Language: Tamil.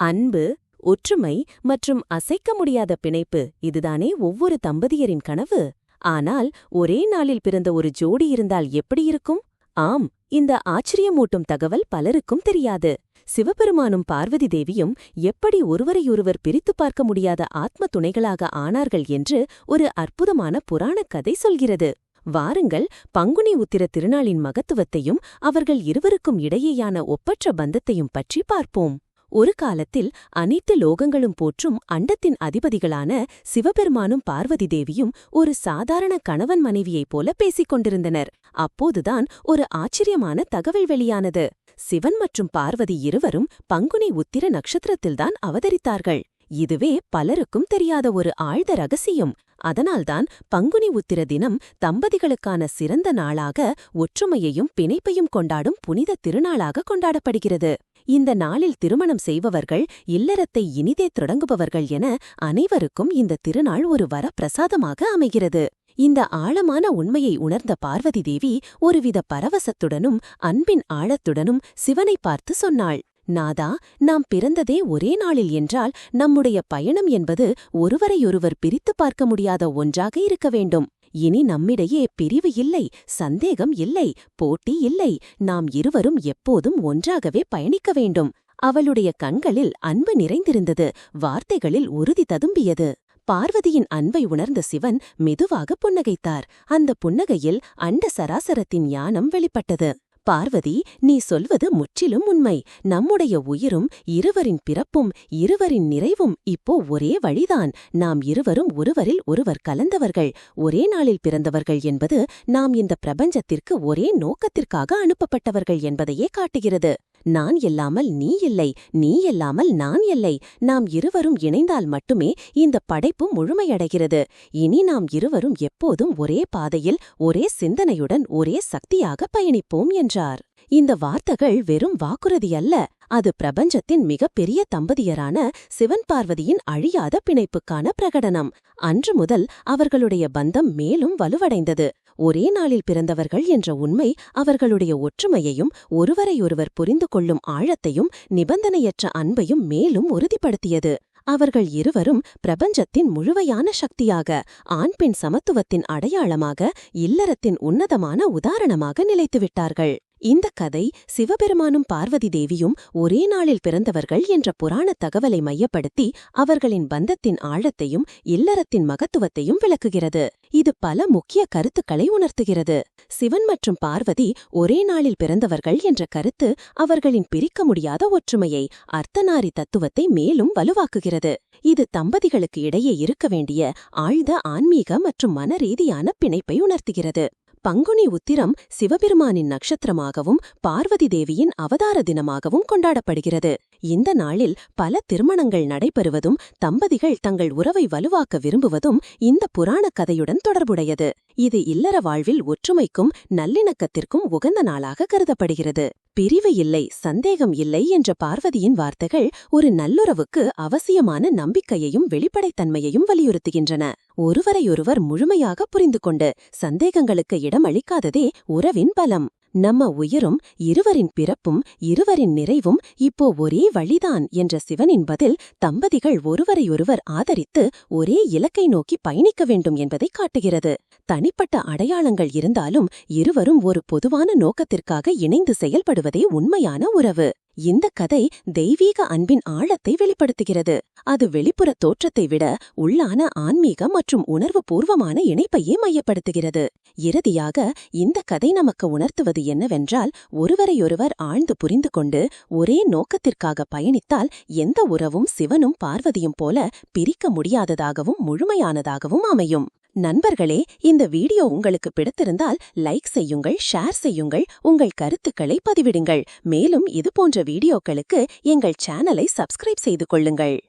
அன்பு ஒற்றுமை மற்றும் அசைக்க முடியாத பிணைப்பு. இதுதானே ஒவ்வொரு தம்பதியரின் கனவு. ஆனால் ஒரே நாளில் பிறந்த ஒரு ஜோடி இருந்தால் எப்படி இருக்கும்? ஆம் இந்த ஆச்சரியமூட்டும் தகவல் பலருக்கும் தெரியாது. சிவபெருமானும் பார்வதி தேவியும் எப்படி ஒருவரையொருவர் பிரித்துப் பார்க்க முடியாத ஆத்ம துணைகளாக ஆனார்கள் என்று ஒரு அற்புதமான புராணக் கதை சொல்கிறது. வாருங்கள் பங்குனி உத்திர திருநாளின் மகத்துவத்தையும் அவர்கள் இருவருக்கும் இடையேயான ஒப்பற்ற பந்தத்தையும் பற்றி பார்ப்போம். ஒரு காலத்தில் அனைத்து லோகங்களும் போற்றும் அண்டத்தின் அதிபதிகளான சிவபெருமானும் பார்வதி தேவியும் ஒரு சாதாரண கணவன் மனைவியைப் போல பேசிக் கொண்டிருந்தனர். அப்போதுதான் ஒரு ஆச்சரியமான தகவல் வெளியானது. சிவன் மற்றும் பார்வதி இருவரும் பங்குனி உத்திர நட்சத்திரத்தில்தான் அவதரித்தார்கள். இதுவே பலருக்கும் தெரியாத ஒரு ஆழ்ந்த ரகசியம். அதனால்தான் பங்குனி உத்திர தினம் தம்பதிகளுக்கான சிறந்த நாளாக ஒற்றுமையையும் பிணைப்பையும் கொண்டாடும் புனித திருநாளாக கொண்டாடப்படுகிறது. இந்த நாளில் திருமணம் செய்பவர்கள் இல்லறத்தை இனிதே தொடங்குபவர்கள் என அனைவருக்கும் இந்த திருநாள் ஒரு வரப்பிரசாதமாக அமைகிறது. இந்த ஆழமான உண்மையை உணர்ந்த பார்வதி தேவி ஒருவித பரவசத்துடனும் அன்பின் ஆழத்துடனும் சிவனை பார்த்து சொன்னாள் நாதா நாம் பிறந்ததே ஒரே நாளில் என்றால் நம்முடைய பயணம் என்பது ஒருவரையொருவர் பிரித்துப் பார்க்க முடியாத ஒன்றாக இருக்க வேண்டும். இனி நம்மிடையே பிரிவு இல்லை சந்தேகம் இல்லை போட்டி இல்லை. நாம் இருவரும் எப்போதும் ஒன்றாகவே பயணிக்க வேண்டும். அவளுடைய கண்களில் அன்பு நிறைந்திருந்தது வார்த்தைகளில் உறுதி ததும்பியது. பார்வதியின் அன்பை உணர்ந்த சிவன் மெதுவாக புன்னகைத்தார். அந்த புன்னகையில் அண்ட சராசரத்தின் ஞானம் வெளிப்பட்டது. பார்வதி நீ சொல்வது முற்றிலும் உண்மை. நம்முடைய உயிரும் இருவரின் பிறப்பும் இருவரின் நிறைவும் இப்போ ஒரே வழிதான். நாம் இருவரும் ஒருவரில் ஒருவர் கலந்தவர்கள் ஒரே நாளில் பிறந்தவர்கள் என்பது நாம் இந்த பிரபஞ்சத்திற்கு ஒரே நோக்கத்திற்காக அனுப்பப்பட்டவர்கள் என்பதையே காட்டுகிறது. நான் இல்லாமல் நீ இல்லை நீ இல்லாமல் நான் இல்லை. நாம் இருவரும் இணைந்தால் மட்டுமே இந்த படைப்பு முழுமையடைகிறது. இனி நாம் இருவரும் எப்போதும் ஒரே பாதையில் ஒரே சிந்தனையுடன் ஒரே சக்தியாக பயணிப்போம் என்றார். இந்த வார்த்தைகள் வெறும் வாக்குறுதி அல்ல அது பிரபஞ்சத்தின் மிகப்பெரிய தம்பதியரான சிவன் பார்வதியின் அழியாத பிணைப்புக்கான பிரகடனம். அன்று முதல் அவர்களுடைய பந்தம் மேலும் வலுவடைந்தது. ஒரே நாளில் பிறந்தவர்கள் என்ற உண்மை அவர்களுடைய ஒற்றுமையையும் ஒருவரையொருவர் புரிந்து கொள்ளும் ஆழத்தையும் நிபந்தனையற்ற அன்பையும் மேலும் உறுதிப்படுத்தியது. அவர்கள் இருவரும் பிரபஞ்சத்தின் முழுமையான சக்தியாக ஆண் பெண் சமத்துவத்தின் அடையாளமாக இல்லறத்தின் உன்னதமான உதாரணமாக நிலைத்துவிட்டார்கள். இந்த கதை சிவபெருமானும் பார்வதி தேவியும் ஒரே நாளில் பிறந்தவர்கள் என்ற புராணத் தகவலை மையப்படுத்தி அவர்களின் பந்தத்தின் ஆழத்தையும் இல்லறத்தின் மகத்துவத்தையும் விளக்குகிறது. இது பல முக்கிய கருத்துக்களை உணர்த்துகிறது. சிவன் மற்றும் பார்வதி ஒரே நாளில் பிறந்தவர்கள் என்ற கருத்து அவர்களின் பிரிக்க முடியாத ஒற்றுமையை அர்த்தநாரி தத்துவத்தை மேலும் வலுவாக்குகிறது. இது தம்பதிகளுக்கு இடையே இருக்க வேண்டிய ஆழ்ந்த ஆன்மீக மற்றும் மனரீதியான பிணைப்பை உணர்த்துகிறது. பங்குனி உத்திரம் சிவபெருமானின் நட்சத்திரமாகவும் பார்வதி தேவியின் அவதார தினமாகவும் கொண்டாடப்படுகிறது. இந்த நாளில் பல திருமணங்கள் நடைபெறுவதும் தம்பதிகள் தங்கள் உறவை வலுவாக்க விரும்புவதும் இந்த புராணக் கதையுடன் தொடர்புடையது. இது இல்லற வாழ்வில் ஒற்றுமைக்கும் நல்லிணக்கத்திற்கும் உகந்த நாளாக கருதப்படுகிறது. பிரிவு இல்லை சந்தேகம் இல்லை என்ற பார்வதியின் வார்த்தைகள் ஒரு நல்லுறவுக்கு அவசியமான நம்பிக்கையையும் வெளிப்படைத்தன்மையையும் வலியுறுத்துகின்றன. ஒருவரையொருவர் முழுமையாக புரிந்து கொண்டு சந்தேகங்களுக்கு இடமளிக்காததே உறவின் பலம். நம்ம உயிரும் இருவரின் பிறப்பும் இருவரின் நிறைவும் இப்போ ஒரே வழிதான் என்ற சிவனின் பதில் தம்பதிகள் ஒருவரையொருவர் ஆதரித்து ஒரே இலக்கை நோக்கி பயணிக்க வேண்டும் என்பதை காட்டுகிறது. தனிப்பட்ட அடையாளங்கள் இருந்தாலும் இருவரும் ஒரு பொதுவான நோக்கத்திற்காக இணைந்து செயல்படுவதே உண்மையான உறவு. இந்த கதை தெய்வீக அன்பின் ஆழத்தை வெளிப்படுத்துகிறது. அது வெளிப்புற தோற்றத்தை விட உள்ளான ஆன்மீக மற்றும் உணர்வு பூர்வமான இணைப்பையே மையப்படுத்துகிறது. இறுதியாக இந்த கதை நமக்கு உணர்த்துவது என்னவென்றால் ஒருவரையொருவர் ஆழ்ந்து புரிந்து கொண்டு ஒரே நோக்கத்திற்காக பயணித்தால் எந்த உறவும் சிவனும் பார்வதியும் போல பிரிக்க முடியாததாகவும் முழுமையானதாகவும் அமையும். நண்பர்களே இந்த வீடியோ உங்களுக்கு பிடித்திருந்தால் லைக் செய்யுங்கள் ஷேர் செய்யுங்கள் உங்கள் கருத்துக்களை பதிவிடுங்கள். மேலும் இதுபோன்ற வீடியோக்களுக்கு எங்கள் சேனலை சப்ஸ்கிரைப் செய்து கொள்ளுங்கள்.